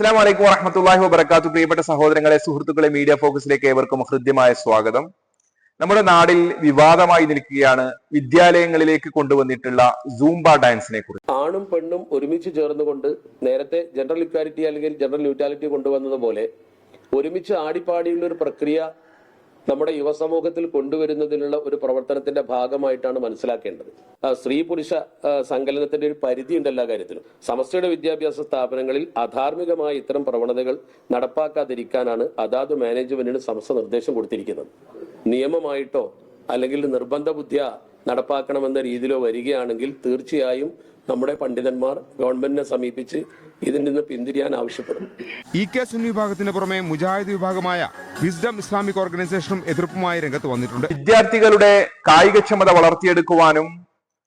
അസ്സാം വലൈക്കും വറഹമത്തല്ലാഹി വബർക്കാത്തു പ്രിയപ്പെട്ട സഹോദരങ്ങളെ സുഹൃത്തുക്കളെ മീഡിയ ഫോക്കസിലേക്ക് ഏവർക്കും ഹൃദ്യമായ സ്വാഗതം. നമ്മുടെ നാടിൽ വിവാദമായി നിൽക്കുകയാണ് വിദ്യാലയങ്ങളിലേക്ക് കൊണ്ടുവന്നിട്ടുള്ള സൂംബ ഡാൻസിനെ കുറിച്ച്. ആണും പെണ്ണും ഒരുമിച്ച് ചേർന്നുകൊണ്ട് നേരത്തെ ജനറൽ ഇക്വാലിറ്റി അല്ലെങ്കിൽ ജനറൽ ന്യൂട്രാലിറ്റി കൊണ്ടുവന്നതുപോലെ ഒരുമിച്ച് ആടിപ്പാടിയുള്ള ഒരു പ്രക്രിയ നമ്മുടെ യുവസമൂഹത്തിൽ കൊണ്ടുവരുന്നതിനുള്ള ഒരു പ്രവർത്തനത്തിന്റെ ഭാഗമായിട്ടാണ് മനസ്സിലാക്കേണ്ടത്. സ്ത്രീ പുരുഷ സങ്കലനത്തിന്റെ ഒരു പരിധി ഉണ്ട് എല്ലാ കാര്യത്തിലും. സമസ്തയുടെ വിദ്യാഭ്യാസ സ്ഥാപനങ്ങളിൽ അധാർമികമായ ഇത്തരം പ്രവണതകൾ നടപ്പാക്കാതിരിക്കാനാണ് അതാത് മാനേജ്മെന്റിന് സമസ്ത നിർദ്ദേശം കൊടുത്തിരിക്കുന്നത്. നിയമമായിട്ടോ അല്ലെങ്കിൽ നിർബന്ധ ബുദ്ധിയ നടപ്പാക്കണമെന്ന രീതിയിലോ വരികയാണെങ്കിൽ തീർച്ചയായും നമ്മുടെ പണ്ഡിതന്മാർ ഗവൺമെന്റിനെ സമീപിച്ച് ഇതിൽ നിന്ന് പിന്തിരിയാൻ ആവശ്യപ്പെടും. ഇ കെ സുന്നി വിഭാഗത്തിന് പുറമെ മുജാഹിദ് വിഭാഗമായ വിസ്ഡം ഇസ്ലാമിക് ഓർഗനൈസേഷനും എതിർപ്പുമായി രംഗത്ത് വന്നിട്ടുണ്ട്. വിദ്യാർത്ഥികളുടെ കായികക്ഷമത വളർത്തിയെടുക്കുവാനും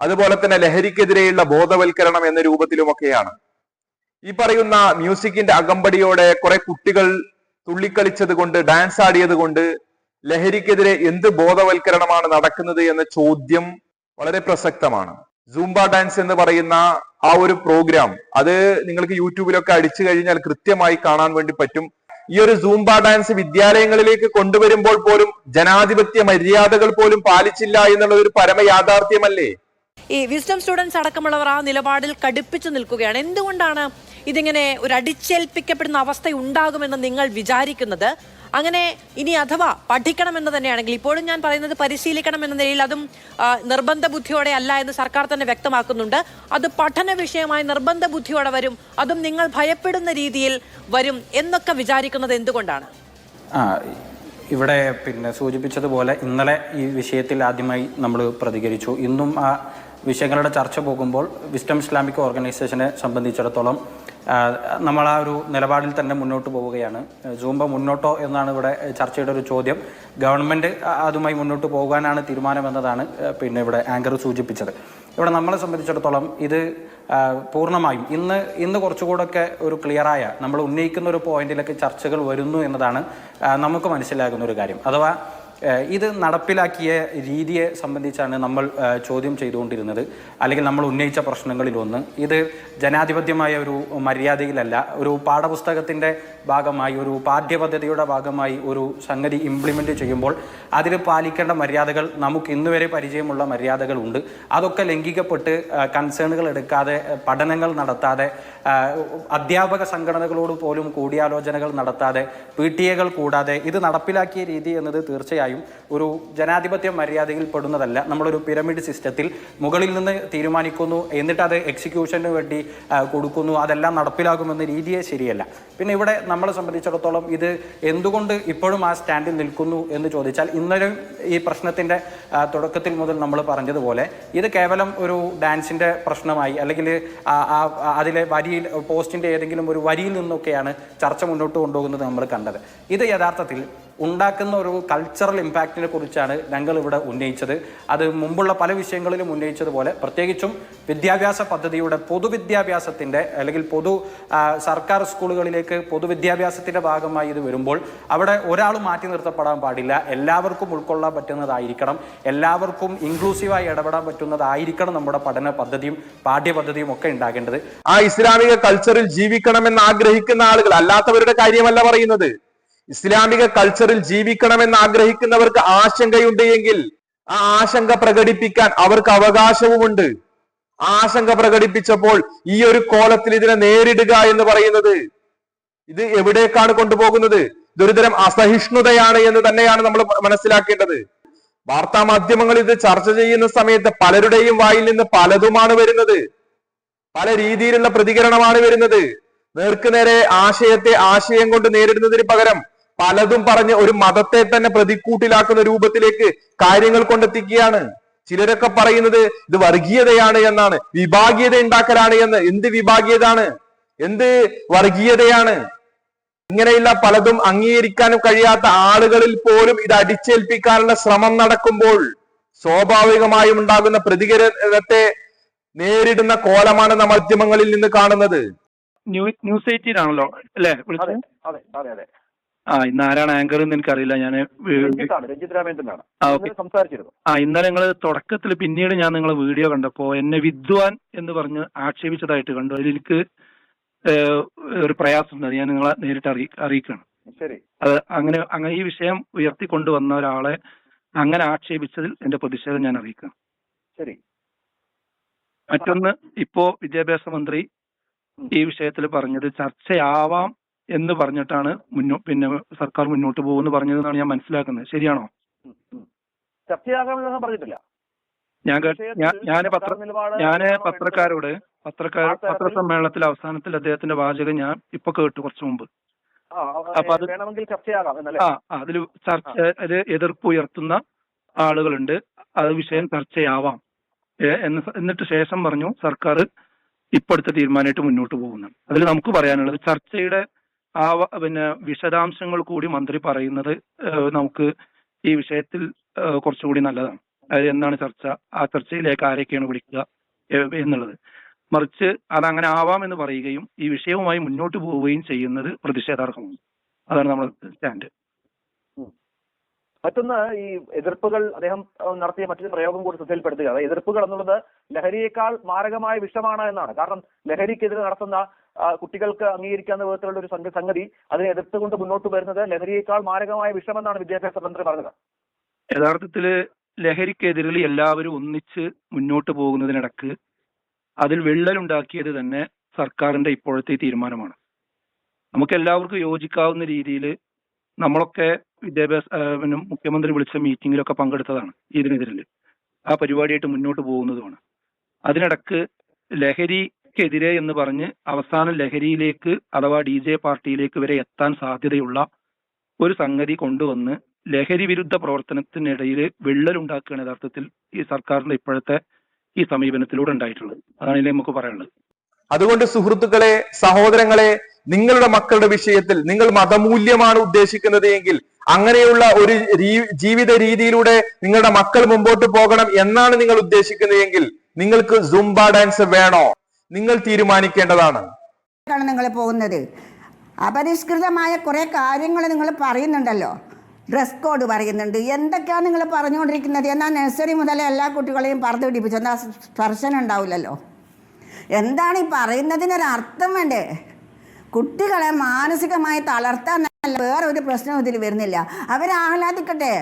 അതുപോലെ തന്നെ ലഹരിക്കെതിരെയുള്ള ബോധവൽക്കരണം എന്ന രൂപത്തിലുമൊക്കെയാണ്. ഈ പറയുന്ന മ്യൂസിക്കിന്റെ അകമ്പടിയോടെ കുറെ കുട്ടികൾ തുള്ളിക്കളിച്ചത് കൊണ്ട് ഡാൻസ് ആടിയത് കൊണ്ട് ലഹരിക്കെതിരെ എന്ത് ബോധവൽക്കരണമാണ് നടക്കുന്നത് എന്ന ചോദ്യം വളരെ പ്രസക്തമാണ്. സൂംബ ഡാൻസ് എന്ന് പറയുന്ന ആ ഒരു പ്രോഗ്രാം അത് നിങ്ങൾക്ക് യൂട്യൂബിലൊക്കെ അടിച്ചു കഴിഞ്ഞാൽ കൃത്യമായി കാണാൻ വേണ്ടി പറ്റും. ഈ ഒരു സൂംബ ഡാൻസ് വിദ്യാലയങ്ങളിലേക്ക് കൊണ്ടുവരുമ്പോൾ പോലും ജനാധിപത്യ മര്യാദകൾ പോലും പാലിച്ചില്ല എന്നുള്ള ഒരു പരമ യാഥാർത്ഥ്യമല്ലേ ഈ വിസ്ഡം സ്റ്റുഡൻസ് അടക്കമുള്ളവർ ആ നിലപാടിൽ കടുപ്പിച്ചു നിൽക്കുകയാണ്. എന്തുകൊണ്ടാണ് ഇതിങ്ങനെ ഒരു അടിച്ചേൽപ്പിക്കപ്പെടുന്ന അവസ്ഥ ഉണ്ടാകുമെന്ന് നിങ്ങൾ വിചാരിക്കുന്നത്? അങ്ങനെ ഇനി അഥവാ പഠിക്കണമെന്ന് തന്നെയാണെങ്കിൽ ഇപ്പോഴും ഞാൻ പറയുന്നത് പരിശീലിക്കണം എന്ന നിലയിൽ അതും നിർബന്ധ ബുദ്ധിയോടെ അല്ല എന്ന് സർക്കാർ തന്നെ വ്യക്തമാക്കുന്നുണ്ട്. അത് പഠന വിഷയമായി നിർബന്ധ ബുദ്ധിയോടെ വരും അതും നിങ്ങൾ ഭയപ്പെടുന്ന രീതിയിൽ വരും എന്നൊക്കെ വിചാരിക്കുന്നത് എന്തുകൊണ്ടാണ്? ഇവിടെ പിന്നെ സൂചിപ്പിച്ചതുപോലെ ഇന്നലെ ഈ വിഷയത്തിൽ ആദ്യമായി നമ്മൾ പ്രതികരിച്ചു. ഇന്നും ആ വിഷയങ്ങളുടെ ചർച്ച പോകുമ്പോൾ വിസ്റ്റം ഇസ്ലാമിക് ഓർഗനൈസേഷനെ സംബന്ധിച്ചിടത്തോളം നമ്മൾ ആ ഒരു നിലപാടിൽ തന്നെ മുന്നോട്ട് പോവുകയാണ്. സൂംബ മുന്നോട്ടോ എന്നാണ് ഇവിടെ ചർച്ചയുടെ ഒരു ചോദ്യം. ഗവൺമെന്റ് അതുമായി മുന്നോട്ട് പോകാനാണ് തീരുമാനമെന്നതാണ് പിന്നെ ഇവിടെ ആങ്കർ സൂചിപ്പിച്ചത്. ഇവിടെ നമ്മളെ സംബന്ധിച്ചിടത്തോളം ഇത് പൂർണമായും ഇന്ന് ഇന്ന് കുറച്ചുകൂടൊക്കെ ഒരു ക്ലിയറായ നമ്മൾ ഉന്നയിക്കുന്ന ഒരു പോയിന്റിലൊക്കെ ചർച്ചകൾ വരുന്നു എന്നതാണ് നമുക്ക് മനസ്സിലാകുന്ന ഒരു കാര്യം. അഥവാ ഇത് നടപ്പിലാക്കിയ രീതിയെ സംബന്ധിച്ചാണ് നമ്മൾ ചോദ്യം ചെയ്തുകൊണ്ടിരുന്നത്. അല്ലെങ്കിൽ നമ്മൾ ഉന്നയിച്ച പ്രശ്നങ്ങളിലൊന്ന്. ഇത് ജനാധിപത്യമായ ഒരു മര്യാദയിലല്ല. ഒരു പാഠപുസ്തകത്തിന്റെ ഭാഗമായി ഒരു പാഠ്യപദ്ധതിയുടെ ഭാഗമായി ഒരു സംഗതി ഇംപ്ലിമെന്റ് ചെയ്യുമ്പോൾ അതിൽ പാലിക്കേണ്ട മര്യാദകൾ നമുക്ക് ഇന്നുവരെ പരിചയമുള്ള മര്യാദകളുണ്ട് അതൊക്കെ ലംഘിക്കപ്പെട്ട് കൺസേണുകൾ എടുക്കാതെ പഠനങ്ങൾ നടത്താതെ അധ്യാപക സംഘടനകളോട് പോലും കൂടിയാലോചനകൾ നടത്താതെ പി ടി എകൾ കൂടാതെ ഇത് നടപ്പിലാക്കിയ രീതി എന്നത് തീർച്ചയായും ഒരു ജനാധിപത്യ മര്യാദയിൽ പെടുന്നതല്ല. നമ്മളൊരു പിരമിഡ് സിസ്റ്റത്തിൽ മുകളിൽ നിന്ന് തീരുമാനിക്കുന്നു എന്നിട്ട് അത് എക്സിക്യൂഷന് വേണ്ടി കൊടുക്കുന്നു അതെല്ലാം നടപ്പിലാക്കുമെന്ന രീതിയെ ശരിയല്ല. പിന്നെ ഇവിടെ നമ്മളെ സംബന്ധിച്ചിടത്തോളം ഇത് എന്തുകൊണ്ട് ഇപ്പോഴും ആ സ്റ്റാൻഡിൽ നിൽക്കുന്നു എന്ന് ചോദിച്ചാൽ ഇന്നലെ ഈ പ്രശ്നത്തിന്റെ തുടക്കത്തിൽ മുതൽ നമ്മൾ പറഞ്ഞതുപോലെ ഇത് കേവലം ഒരു ഡാൻസിന്റെ പ്രശ്നമായി അല്ലെങ്കിൽ അതിലെ വരിയിൽ പോസ്റ്റിന്റെ ഏതെങ്കിലും ഒരു വരിയിൽ നിന്നൊക്കെയാണ് ചർച്ച മുന്നോട്ട് കൊണ്ടുപോകുന്നത് നമ്മൾ കണ്ടത്. ഇത് യഥാർത്ഥത്തിൽ ഉണ്ടാക്കുന്ന ഒരു കൾച്ചറൽ ഇമ്പാക്റ്റിനെ കുറിച്ചാണ് ഞങ്ങൾ ഇവിടെ ഉന്നയിച്ചത്. അത് മുമ്പുള്ള പല വിഷയങ്ങളിലും ഉന്നയിച്ചതുപോലെ പ്രത്യേകിച്ചും വിദ്യാഭ്യാസ പദ്ധതിയുടെ പൊതുവിദ്യാഭ്യാസത്തിന്റെ അല്ലെങ്കിൽ പൊതു സർക്കാർ സ്കൂളുകളിലേക്ക് പൊതുവിദ്യാഭ്യാസത്തിന്റെ ഭാഗമായി ഇത് വരുമ്പോൾ അവിടെ ഒരാൾ മാറ്റി നിർത്തപ്പെടാൻ പാടില്ല. എല്ലാവർക്കും ഉൾക്കൊള്ളാൻ പറ്റുന്നതായിരിക്കണം. എല്ലാവർക്കും ഇൻക്ലൂസീവായി ഇടപെടാൻ പറ്റുന്നതായിരിക്കണം നമ്മുടെ പഠന പദ്ധതിയും പാഠ്യപദ്ധതിയും ഒക്കെ ഉണ്ടാകേണ്ടത്. ആ ഇസ്ലാമിക കൾച്ചറിൽ ജീവിക്കണമെന്ന് ആഗ്രഹിക്കുന്ന ആളുകൾ അല്ലാത്തവരുടെ കാര്യമല്ല പറയുന്നത്. ഇസ്ലാമിക കൾച്ചറിൽ ജീവിക്കണമെന്ന് ആഗ്രഹിക്കുന്നവർക്ക് ആശങ്കയുണ്ട് എങ്കിൽ ആ ആശങ്ക പ്രകടിപ്പിക്കാൻ അവർക്ക് അവകാശവുമുണ്ട്. ആശങ്ക പ്രകടിപ്പിച്ചപ്പോൾ ഈ ഒരു കോലത്തിൽ ഇതിനെ നേരിടുക എന്ന് പറയുന്നത് ഇത് എവിടേക്കാണ് കൊണ്ടുപോകുന്നത്? ഇതൊരുതരം അസഹിഷ്ണുതയാണ് എന്ന് തന്നെയാണ് നമ്മൾ മനസ്സിലാക്കേണ്ടത്. വാർത്താ മാധ്യമങ്ങൾ ഇത് ചർച്ച ചെയ്യുന്ന സമയത്ത് പലരുടെയും വായിൽ നിന്ന് പലതുമാണ് വരുന്നത്. പല രീതിയിലുള്ള പ്രതികരണമാണ് വരുന്നത്. നേർക്കുനേരെ ആശയത്തെ ആശയം കൊണ്ട് നേരിടുന്നതിന് പകരം പലതും പറഞ്ഞ് ഒരു മതത്തെ തന്നെ പ്രതിക്കൂട്ടിലാക്കുന്ന രൂപത്തിലേക്ക് കാര്യങ്ങൾ കൊണ്ടെത്തിക്കുകയാണ്. ചിലരൊക്കെ പറയുന്നത് ഇത് വർഗീയതയാണ് എന്നാണ്. വിഭാഗീയത ഉണ്ടാക്കലാണ് എന്ന്. എന്ത് വിഭാഗീയതാണ്? എന്ത് വർഗീയതയാണ്? ഇങ്ങനെയുള്ള പലതും അംഗീകരിക്കാനും കഴിയാത്ത ആളുകളിൽ പോലും ഇത് അടിച്ചേൽപ്പിക്കാനുള്ള ശ്രമം നടക്കുമ്പോൾ സ്വാഭാവികമായും ഉണ്ടാകുന്ന പ്രതികരണത്തെ നേരിടുന്ന കോലമാണ് മാധ്യമങ്ങളിൽ നിന്ന് കാണുന്നത്. ന്യൂസ് എയ്റ്റീൻ ആണല്ലോ അല്ലേ അതെ അതെ അതെ. ആ ഇന്ന് ആരാണ് ആങ്കർ എന്ന് എനിക്കറിയില്ല. ഞാൻ രഞ്ജിത്താണ്. രഞ്ജിത് രാമേന്ദ്രനാണ്. ആ, ഓക്കേ. ഇന്നലെ സംസാരിച്ചിരുന്നു. ആ ഇന്നലെ നിങ്ങൾ തുടക്കത്തിൽ പിന്നീട് ഞാൻ നിങ്ങളെ വീഡിയോ കണ്ടപ്പോ എന്നെ വിദ്വാൻ എന്ന് പറഞ്ഞ് ആക്ഷേപിച്ചതായിട്ട് കണ്ടു. അതിൽ എനിക്ക് ഏഹ്, ഒരു പ്രയാസമുണ്ട് അത് ഞാൻ നിങ്ങളെ നേരിട്ട് അറി അറിയിക്കുകയാണ് ശരി. അത് അങ്ങനെ അങ്ങനെ ഈ വിഷയം ഉയർത്തിക്കൊണ്ടുവന്ന ഒരാളെ അങ്ങനെ ആക്ഷേപിച്ചതിൽ എന്റെ പ്രതിഷേധം ഞാൻ അറിയിക്കാം. ശരി. മറ്റൊന്ന് ഇപ്പോ വിദ്യാഭ്യാസ മന്ത്രി ഈ വിഷയത്തിൽ പറഞ്ഞത് ചർച്ചയാവാം എന്ന് പറഞ്ഞിട്ടാണ് മുന്നോ പിന്നെ സർക്കാർ മുന്നോട്ട് പോകുമെന്ന് പറഞ്ഞതെന്നാണ് ഞാൻ മനസ്സിലാക്കുന്നത്. ശരിയാണോ. ചർച്ചയാകാമെന്ന് പറഞ്ഞിട്ടില്ല. ഞാൻ ഞാൻ ഞാൻ പത്ര ഞാൻ പത്രക്കാരോട് പത്രക്കാർ പത്രസമ്മേളനത്തിൽ അവസാനത്തിൽ അദ്ദേഹത്തിന്റെ വാചകം ഞാൻ ഇപ്പൊ കേട്ടു കുറച്ചു മുമ്പ്. അപ്പൊ അത് ആ അതിൽ ചർച്ച എതിർപ്പ് ഉയർത്തുന്ന ആളുകളുണ്ട്. അത് വിഷയം ചർച്ചയാവാം. എന്നിട്ട് ശേഷം പറഞ്ഞു സർക്കാർ ഇപ്പോഴത്തെ തീരുമാനമായിട്ട് മുന്നോട്ട് പോകുന്നു. അതിൽ നമുക്ക് പറയാനുള്ളത് ചർച്ചയുടെ ആ പിന്നെ വിശദാംശങ്ങൾ കൂടി മന്ത്രി പറയുന്നത് നമുക്ക് ഈ വിഷയത്തിൽ കുറച്ചുകൂടി നല്ലതാണ്. അതായത് എന്താണ് ചർച്ച? ആ ചർച്ചയിലേക്ക് ആരൊക്കെയാണ് വിളിക്കുക എന്നുള്ളത്. മറിച്ച് അതങ്ങനെ എന്ന് പറയുകയും ഈ വിഷയവുമായി മുന്നോട്ട് പോവുകയും ചെയ്യുന്നത് പ്രതിഷേധാർഹമാണ്. അതാണ് നമ്മുടെ സ്റ്റാൻഡ്. മറ്റൊന്ന് ഈ എതിർപ്പുകൾ അദ്ദേഹം നടത്തിയ മറ്റൊരു പ്രയോഗം കൂടി ശ്രദ്ധയിൽപ്പെടുത്തുക. അതായത് എതിർപ്പുകൾ എന്നുള്ളത് ലഹരിയേക്കാൾ മാരകമായ വിഷമാണ് എന്നാണ്. കാരണം ലഹരിക്കെതിരെ നടത്തുന്ന കുട്ടികൾക്ക് അംഗീകരിക്കാവുന്ന വിധത്തിലുള്ള ഒരു സംഗതി അതിനെ എതിർത്തുകൊണ്ട് മുന്നോട്ട് വരുന്നത് ലഹരിയേക്കാൾ മാരകമായ വിഷമെന്നാണ് വിദ്യാഭ്യാസ മന്ത്രി പറഞ്ഞത്. യഥാർത്ഥത്തിൽ ലഹരിക്കെതിരിൽ എല്ലാവരും ഒന്നിച്ച് മുന്നോട്ട് പോകുന്നതിനിടക്ക് അതിൽ വിള്ളലുണ്ടാക്കിയത് തന്നെ സർക്കാരിന്റെ ഇപ്പോഴത്തെ തീരുമാനമാണ്. നമുക്ക് എല്ലാവർക്കും യോജിക്കാവുന്ന രീതിയിൽ നമ്മളൊക്കെ വിദ്യാഭ്യാസ പിന്നെ മുഖ്യമന്ത്രി വിളിച്ച മീറ്റിംഗിലൊക്കെ പങ്കെടുത്തതാണ് ഇതിനെതിരിൽ ആ പരിപാടിയായിട്ട് മുന്നോട്ട് പോകുന്നതുമാണ്. അതിനിടക്ക് ലഹരിക്കെതിരെ എന്ന് പറഞ്ഞ് അവസാനം ലഹരിയിലേക്ക് അഥവാ ഡി ജെ പാർട്ടിയിലേക്ക് വരെ എത്താൻ സാധ്യതയുള്ള ഒരു സംഗതി കൊണ്ടുവന്ന് ലഹരി വിരുദ്ധ പ്രവർത്തനത്തിനിടയിൽ വിള്ളലുണ്ടാക്കുകയാണ് യഥാർത്ഥത്തിൽ ഈ സർക്കാരിന്റെ ഇപ്പോഴത്തെ ഈ സമീപനത്തിലൂടെ ഉണ്ടായിട്ടുള്ളത്. അതാണ് ഇതിനെ നമുക്ക് പറയാനുള്ളത്. അതുകൊണ്ട് സുഹൃത്തുക്കളെ സഹോദരങ്ങളെ നിങ്ങളുടെ മക്കളുടെ വിഷയത്തിൽ നിങ്ങൾ മതമൂല്യമാണ് ഉദ്ദേശിക്കുന്നത് എങ്കിൽ അങ്ങനെയുള്ള ഒരു ജീവിത രീതിയിലൂടെ നിങ്ങളുടെ മക്കൾ മുമ്പോട്ട് പോകണം എന്നാണ് നിങ്ങൾ ഉദ്ദേശിക്കുന്നത് എങ്കിൽ നിങ്ങൾക്ക് സുംബ ഡാൻസ് വേണോ? നിങ്ങൾ തീരുമാനിക്കേണ്ടതാണ്. നിങ്ങൾ പോകുന്നത്. അപരിഷ്കൃതമായ കുറെ കാര്യങ്ങൾ നിങ്ങൾ പറയുന്നുണ്ടല്ലോ. ഡ്രസ് കോഡ് പറയുന്നുണ്ട്. എന്തൊക്കെയാണ് നിങ്ങൾ പറഞ്ഞുകൊണ്ടിരിക്കുന്നത്? എന്നാൽ നഴ്സറി മുതൽ എല്ലാ കുട്ടികളെയും പറഞ്ഞു പിടിപ്പിച്ചു. എന്നാൽ സ്പർശനം ഉണ്ടാവില്ലല്ലോ? എന്താണ് ഈ പറയുന്നതിനൊരർത്ഥം വേണ്ടേ? കുട്ടികളെ മാനസികമായി തളർത്താൻ വേറെ ഒരു പ്രശ്നവും ഇതിൽ വരുന്നില്ല. അവർ ആഹ്ലാദിക്കട്ടെ.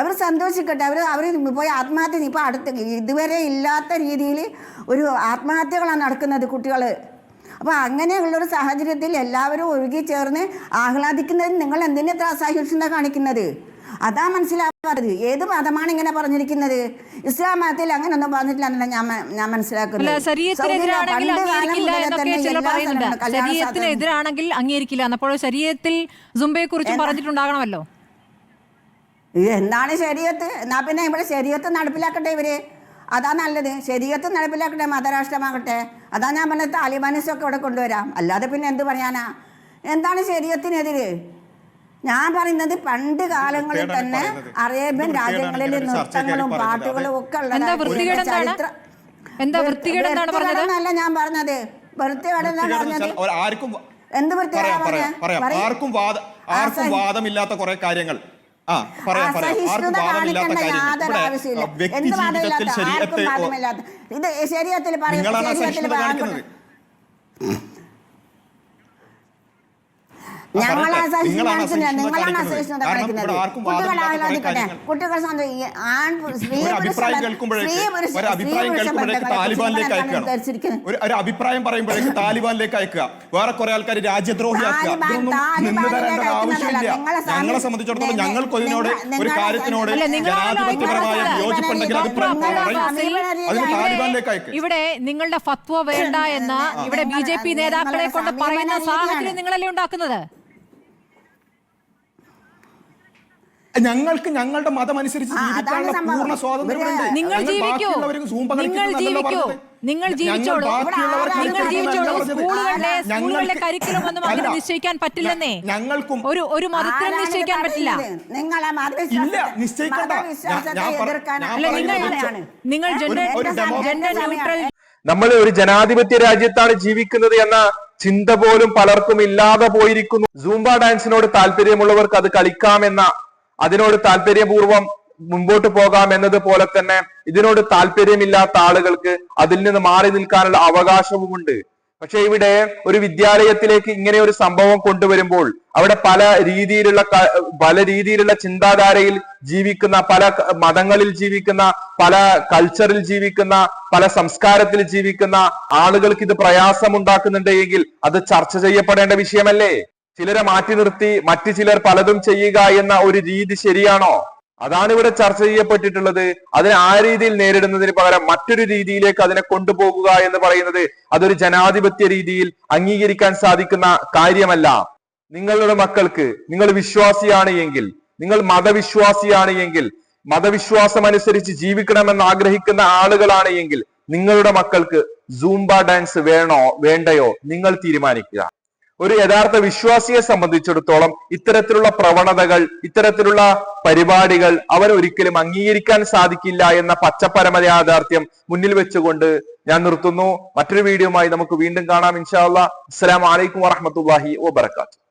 അവർ സന്തോഷിക്കട്ടെ. അവർ അവർ പോയി ആത്മഹത്യ ഇപ്പോൾ അടുത്ത് ഇതുവരെ ഇല്ലാത്ത രീതിയിൽ ഒരു ആത്മഹത്യകളാണ് നടക്കുന്നത് കുട്ടികൾ അപ്പോൾ അങ്ങനെയുള്ളൊരു സാഹചര്യത്തിൽ എല്ലാവരും ഒഴുകി ചേർന്ന് ആഹ്ലാദിക്കുന്നതിന് നിങ്ങൾ എന്തിനാ അസഹിഷ്ണുത കാണിക്കുന്നത്? അതാ മനസ്സിലാവാത്തത് ഏത് മതമാണ് ഇങ്ങനെ പറഞ്ഞിരിക്കുന്നത്? ഇസ്ലാം മതത്തിൽ അങ്ങനെയൊന്നും പറഞ്ഞിട്ടില്ല ഞാൻ ഞാൻ മനസ്സിലാക്കുന്നത്. അംഗീകരിക്കില്ല. അപ്പോൾ ശരീരത്തിൽ കുറിച്ചും പറഞ്ഞിട്ടുണ്ടാകണമല്ലോ. എന്താണ് ശരീരത്ത്? എന്നാ പിന്നെ ഇവിടെ ശരീരത്ത് നടപ്പിലാക്കട്ടെ ഇവർ. അതാ നല്ലത്. ശരീരത്ത് നടപ്പിലാക്കട്ടെ മതരാഷ്ട്രമാകട്ടെ. അതാ ഞാൻ പറഞ്ഞത് താലിബാനിസൊക്കെ ഇവിടെ കൊണ്ടുവരാം. അല്ലാതെ പിന്നെ എന്ത് പറയാനാ? എന്താണ് ശരീരത്തിനെതിര്? ഞാൻ പറയുന്നത് പണ്ട് കാലങ്ങളിൽ തന്നെ അറേബ്യൻ രാജ്യങ്ങളിൽ നൃത്തങ്ങളും പാട്ടുകളും ഒക്കെ ഉള്ള? ചരിത്ര- എന്താ വൃത്തികേട് എന്താണ് പറഞ്ഞത്? ഞാൻ പറഞ്ഞത്. വൃത്തികേടെന്നാണ് പറഞ്ഞത്? ആർക്കും എന്ത്? ആർക്കും വാദ ആർക്കും അസഹി- വാദമില്ലാത്ത കുറെ കാര്യങ്ങൾ. ആ പറയാം പറയാം. ആർക്കും അസഹിഷ്ണുത വാദമില്ലാത്ത കാര്യങ്ങൾ. യാതൊരു ഇവിടെ ആവശ്യമില്ല എന്ത് വാദമില്ലാത്ത ആർക്കും വാദമില്ലാത്ത ഇത് ശരീരത്തിൽ പറയുന്നത് ശരീരത്തിൽ ഒരു ഒരു അഭിപ്രായം പറയുമ്പോഴേക്ക് താലിബാനിലേക്ക് അയക്കുക. വേറെ കുറെ ആൾക്കാർ അയക്കുന്നതല്ല. ആവശ്യമില്ല. ഞങ്ങളെ സംബന്ധിച്ചിടത്തോളം ഞങ്ങൾക്ക് ഇതിനോട് ഒരു കാര്യത്തിനോട് ജനാധിപത്യപരമായ യോജിപ്പുണ്ടെങ്കിൽ അഭിപ്രായം അതിന് താലിബാനിലേക്ക് അയക്കുക ഇവിടെ നിങ്ങളുടെ ഫത്വ വേണ്ട എന്ന് ഇവിടെ ബി ജെ പി നേതാക്കളെ കൊണ്ട് പറയുന്ന സാഹചര്യം നിങ്ങളല്ലേ ഉണ്ടാക്കുന്നത്? ഞങ്ങൾക്ക് ഞങ്ങളുടെ മതം അനുസരിച്ച് ജീവിക്കാനുള്ള പൂർണ സ്വാതന്ത്ര്യമുണ്ട് നിങ്ങൾ ജീവിക്കൂ. നിങ്ങൾ ജീവിക്കൂ. നിങ്ങൾ ജീവിച്ചോളൂ. നിങ്ങൾ ജീവിച്ചോളൂ. സ്കൂളുകളിലെ സ്കൂളുകളിലെ കരിക്കുലം ഒന്നും അങ്ങനെ നിശ്ചയിക്കാൻ പറ്റില്ലെന്നേ. ഞങ്ങൾക്കും ഒരു ഒരു മതത്തിനും നിശ്ചയിക്കാൻ പറ്റില്ല. ഇല്ല. നിശ്ചയിക്കണ്ട. നിങ്ങൾ നിങ്ങൾ ജെൻഡർ ജെൻഡർ ന്യൂട്രൽ നമ്മൾ ഒരു ജനാധിപത്യ രാജ്യത്താണ് ജീവിക്കുന്നത് എന്ന ചിന്ത പോലും പലർക്കും ഇല്ലാതെ പോയിരിക്കുന്നു. സൂംബ ഡാൻസിനോട് താല്പര്യമുള്ളവർക്ക് അത് കളിക്കാമെന്ന അതിനോട് താല്പര്യപൂർവം മുൻപോട്ട് പോകാം എന്നത് പോലെ തന്നെ ഇതിനോട് താല്പര്യമില്ലാത്ത ആളുകൾക്ക് അതിൽ നിന്ന് മാറി നിൽക്കാനുള്ള അവകാശവുമുണ്ട്. പക്ഷെ ഇവിടെ ഒരു വിദ്യാലയത്തിലേക്ക് ഇങ്ങനെ ഒരു സംഭവം കൊണ്ടുവരുമ്പോൾ അവിടെ പല രീതിയിലുള്ള പല രീതിയിലുള്ള ചിന്താധാരയിൽ ജീവിക്കുന്ന പല മതങ്ങളിൽ ജീവിക്കുന്ന പല കൾച്ചറിൽ ജീവിക്കുന്ന പല സംസ്കാരത്തിൽ ജീവിക്കുന്ന ആളുകൾക്ക് ഇത് പ്രയാസമുണ്ടാക്കുന്നുണ്ട് അത് ചർച്ച ചെയ്യപ്പെടേണ്ട വിഷയമല്ലേ? ചിലരെ മാറ്റി നിർത്തി മറ്റു ചിലർ പലതും ചെയ്യുക എന്ന ഒരു രീതി ശരിയാണോ? അതാണ് ഇവിടെ ചർച്ച ചെയ്യപ്പെട്ടിട്ടുള്ളത്. അതിനെ ആ രീതിയിൽ നേരിടുന്നതിന് പകരം മറ്റൊരു രീതിയിലേക്ക് അതിനെ കൊണ്ടുപോകുക എന്ന് പറയുന്നത് അതൊരു ജനാധിപത്യ രീതിയിൽ അംഗീകരിക്കാൻ സാധിക്കുന്ന കാര്യമല്ല. നിങ്ങളുടെ മക്കൾക്ക് നിങ്ങൾ വിശ്വാസിയാണ് എങ്കിൽ നിങ്ങൾ മതവിശ്വാസിയാണ് എങ്കിൽ മതവിശ്വാസം അനുസരിച്ച് ജീവിക്കണമെന്ന് ആഗ്രഹിക്കുന്ന ആളുകളാണ് എങ്കിൽ നിങ്ങളുടെ മക്കൾക്ക് സൂംബ ഡാൻസ് വേണോ വേണ്ടയോ നിങ്ങൾ തീരുമാനിക്കുക. ഒരു യഥാർത്ഥ വിശ്വാസിയെ സംബന്ധിച്ചിടത്തോളം ഇത്തരത്തിലുള്ള പ്രവണതകൾ ഇത്തരത്തിലുള്ള പരിപാടികൾ അവൻ ഒരിക്കലും അംഗീകരിക്കാൻ സാധിക്കില്ല എന്ന പച്ചപ്പരമ യാഥാർത്ഥ്യം മുന്നിൽ വെച്ചുകൊണ്ട് ഞാൻ നിർത്തുന്നു. മറ്റൊരു വീഡിയോയുമായി നമുക്ക് വീണ്ടും കാണാം. ഇൻഷാ അല്ലാ അസ്സലാമു അലൈക്കും വറഹ്മത്തുള്ളാഹി വബറകാതുഹു.